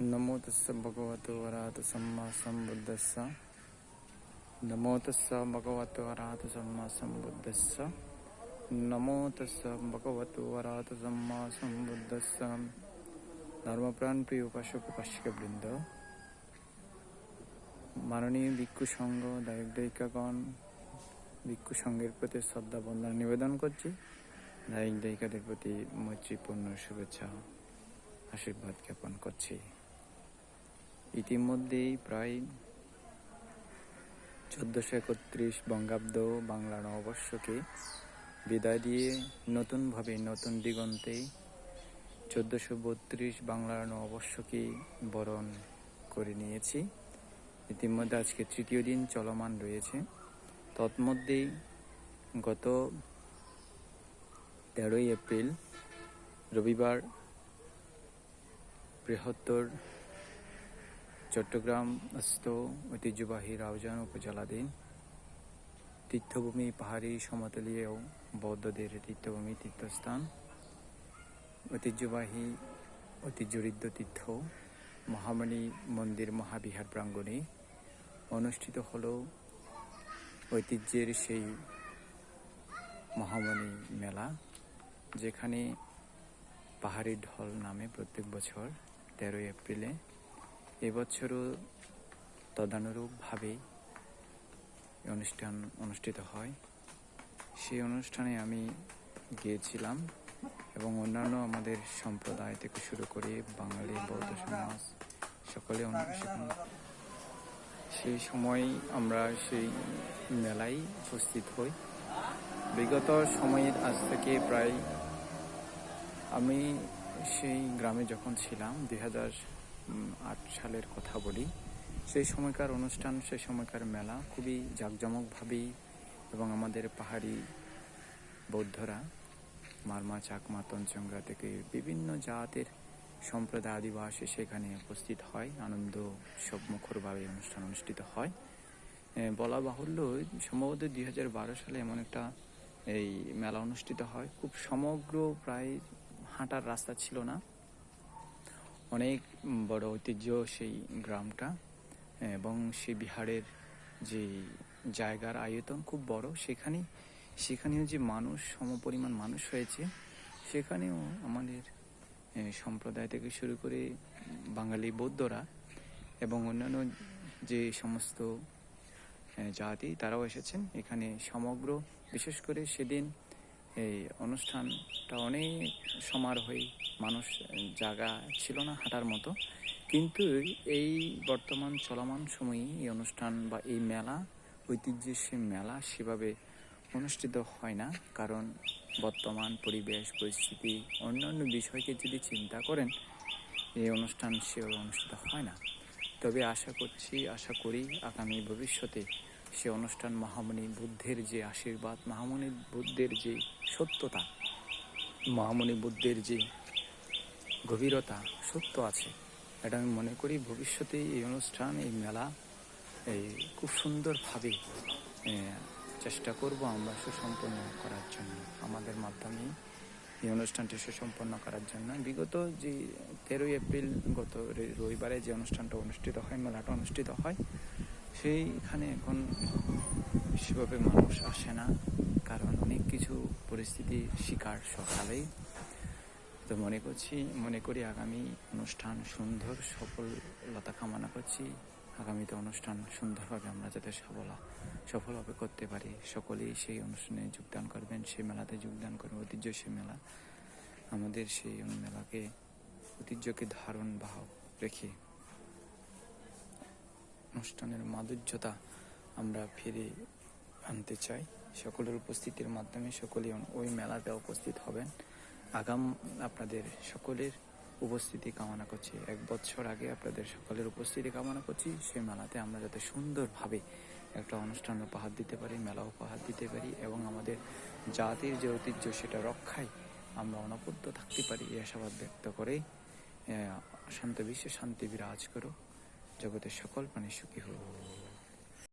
নমো তস্স ভগবতো অরাহত সম্মা সম্বুদ্ধস্স নমো তস্স ভগবতো অরাহত সম্মা সম্বুদ্ধস্স নমো তস্স ভগবতো অরাহত সম্মা সম্বুদ্ধস্স ধর্মপ্রাণ প্রিয় উপাসক উপাসিকাবৃন্দ মাননীয় ভিক্ষু সংঘ দায়ক দায়িকাগণ ভিক্ষু সংঘের প্রতি শ্রদ্ধা বন্ধন নিবেদন করছি। দায়িক দায়িকাদের প্রতি মৈত্রীপূর্ণ শুভেচ্ছা, আশীর্বাদ জ্ঞাপন করছি। ইতিমধ্যেই প্রায় চোদ্দশো একত্রিশ বঙ্গাব্দ বাংলা নববর্ষকে বিদায় দিয়ে নতুনভাবে নতুন দিগন্তে চোদ্দশো বত্রিশ বাংলার নববর্ষকে বরণ করে নিয়েছি। ইতিমধ্যে আজকে তৃতীয় দিন চলমান রয়েছে। তৎমধ্যেই গত তেরোই এপ্রিল রবিবার বৃহত্তর চট্টগ্রামস্থ ঐতিহ্যবাহী রাউজান উপজেলাধীন তীর্থভূমি পাহাড়ি সমতলীয় বৌদ্ধদের তীর্থভূমি তীর্থস্থান। ঐতিহ্যবাহী ঐতিহ্যঋদ্ধ তীর্থ মহামণি মন্দির মহাবিহার প্রাঙ্গণে অনুষ্ঠিত হল। ঐতিহ্যের সেই মহামণি মেলা, যেখানে পাহাড়ি ঢল নামে প্রত্যেক বছর তেরোই এপ্রিলে এবছরও তদানুরূপভাবে অনুষ্ঠান অনুষ্ঠিত হয়। সেই অনুষ্ঠানে আমি গিয়েছিলাম এবং অন্যান্য আমাদের সম্প্রদায় থেকে শুরু করে বাঙালি, বৌদ্ধ সমাজ সকলে সেই সময় আমরা সেই মেলায় উপস্থিত হই। বিগত সময়ের আজ থেকে প্রায় আমি সেই গ্রামে যখন ছিলাম, দুই হাজার আট সালের কথা বলি। সেই সময়কার অনুষ্ঠান, সেই সময়কার মেলা খুবই জাঁকজমকভাবেই এবং আমাদের পাহাড়ি বৌদ্ধরা, মারমা, চাকমা তঞ্চঙ্গা থেকে বিভিন্ন জাতের সম্প্রদায় আদিবাসী সেখানে উপস্থিত হয়। আনন্দ সবমুখরভাবে অনুষ্ঠান অনুষ্ঠিত হয়। বলা বাহুল্য, সম্ভবত দুই হাজার বারো সালে এমন একটা এই মেলা অনুষ্ঠিত হয়। খুব সমগ্র প্রায় হাঁটার রাস্তা ছিল না। অনেক বড় ঐতিহ্য সেই গ্রামটা, এবং সেই বিহারের যে জায়গার আয়তন খুব বড়। সেখানে সেখানেও যে মানুষ, সমপরিমাণ মানুষ হয়েছে, সেখানেও আমাদের সম্প্রদায় থেকে শুরু করে বাঙালি বৌদ্ধরা এবং অন্যান্য যে সমস্ত জাতি, তারাও এসেছেন। এখানে সমগ্র, বিশেষ করে সেদিন এই অনুষ্ঠানটা অনেক সমারোহে মানুষ জায়গা ছিল না হাঁটার মতো। কিন্তু এই বর্তমান চলমান সময়ে এই অনুষ্ঠান বা এই মেলা, ঐতিহ্যের সে মেলা সেভাবে অনুষ্ঠিত হয় না। কারণ বর্তমান পরিবেশ, পরিস্থিতি, অন্যান্য বিষয়কে যদি চিন্তা করেন, এই অনুষ্ঠান সেভাবে অনুষ্ঠিত হয় না। তবে আশা করছি, আশা করি আগামী ভবিষ্যতে সে অনুষ্ঠান মহামণি বুদ্ধের যে আশীর্বাদ, মহামণি বুদ্ধের যে সত্যতা, মহামণি বুদ্ধের যে গভীরতা, সত্য আছে। এটা আমি মনে করি ভবিষ্যতে এই অনুষ্ঠান, এই মেলা, এই খুব সুন্দরভাবে চেষ্টা করব আমরা সুসম্পন্ন করার জন্য, আমাদের মাধ্যমে এই অনুষ্ঠানটি সুসম্পন্ন করার জন্য। বিগত যে তেরোই এপ্রিল, গত রবিবারে যে অনুষ্ঠানটা অনুষ্ঠিত হয়, মেলাটা অনুষ্ঠিত হয় সেইখানে এখন সেভাবে মানুষ আসে না, কারণ অনেক কিছু পরিস্থিতির শিকার সকালেই। তো মনে করছি, মনে করি আগামী অনুষ্ঠান সুন্দর সফলতা কামনা করছি। আগামীতে অনুষ্ঠান সুন্দরভাবে আমরা যাতে সফল সফলভাবে করতে পারি। সকলেই সেই অনুষ্ঠানে যোগদান করবেন, সেই মেলাতে যোগদান করবেন, ঐতিহ্য সেই মেলা। আমাদের সেই মেলাকে ঐতিহ্যকে ধারণ বাহক রেখে অনুষ্ঠানের মাধুর্যতা আমরা ফিরে আনতে চাই। সকলের উপস্থিতির মাধ্যমে সকলেই ওই মেলাতে উপস্থিত হবেন। আগাম আপনাদের সকলের উপস্থিতি কামনা করছি। এক বছর আগে আপনাদের সকলের উপস্থিতি কামনা করছি। সেই মেলাতে আমরা যাতে সুন্দরভাবে একটা অনুষ্ঠান উপহার দিতে পারি, মেলা উপহার দিতে পারি এবং আমাদের জাতির যে ঐতিহ্য সেটা রক্ষায় আমরা অনবদ্য থাকতে পারি। এই আশাবাদ ব্যক্ত করে শান্ত বিশ্বে শান্তি বিরাজ করো। জগতের সকল প্রাণী সুখী হোক।